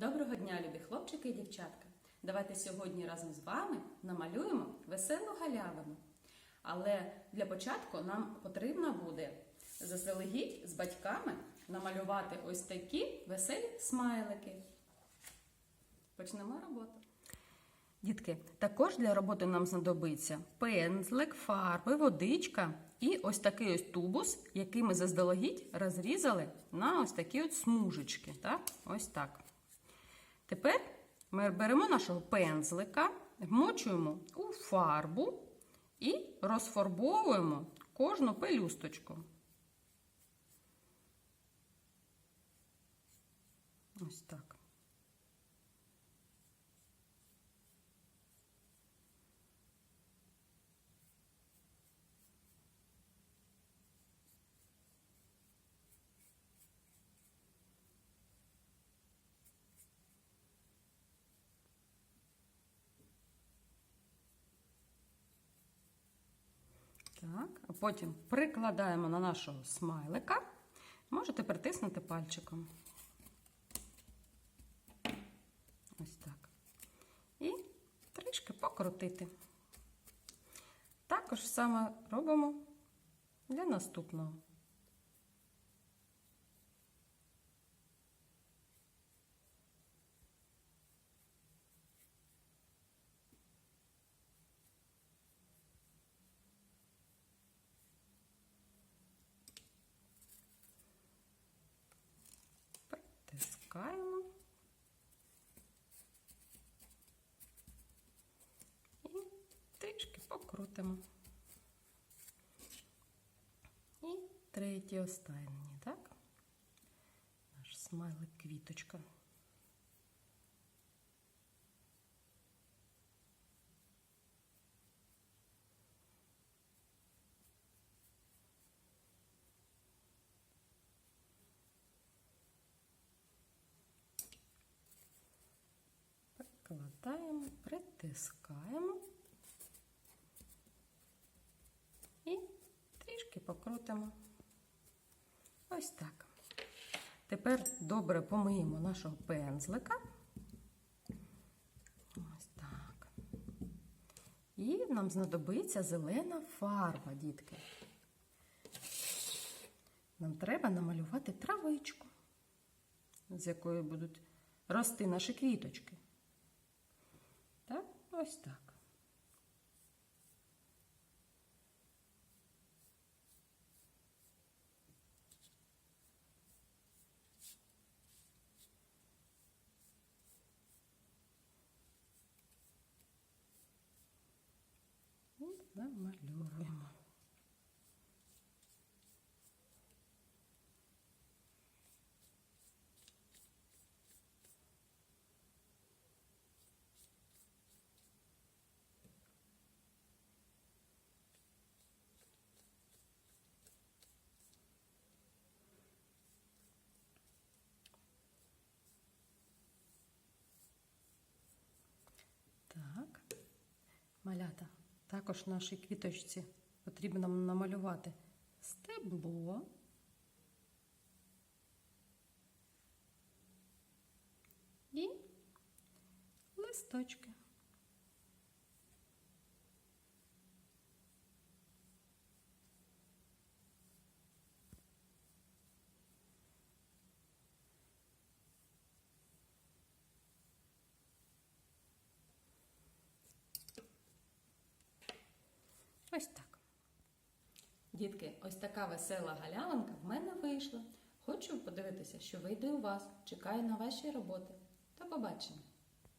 Доброго дня, любі хлопчики і дівчатка! Давайте сьогодні разом з вами намалюємо веселу галявину. Але для початку нам потрібно буде заздалегідь з батьками намалювати ось такі веселі смайлики. Почнемо роботу. Дітки, також для роботи нам знадобиться пензлик, фарби, водичка і ось такий ось тубус, який ми заздалегідь розрізали на ось такі от смужечки. Так? Ось так. Тепер ми беремо нашого пензлика, вмочуємо у фарбу і розфарбовуємо кожну пелюсточку. Ось так. Так, а потім прикладаємо на нашого смайлика. Можете притиснути пальчиком. Ось так. І трішки покрутити. Також саме робимо для наступного. Притискаємо. І трішки покрутимо. І третій останній, так? Наш смайлик квіточка. Прикладаємо, притискаємо і трішки покрутимо. Ось так. Тепер добре помиємо нашого пензлика. Ось так. І нам знадобиться зелена фарба, дітки. Нам треба намалювати травичку, з якої будуть рости наші квіточки. Так, ось так. І намалюємо. Так, малята. Також нашій квіточці потрібно нам намалювати стебло. І листочки. Ось так. Дітки, ось така весела галявинка в мене вийшла. Хочу подивитися, що вийде у вас. Чекаю на ваші роботи. До побачення!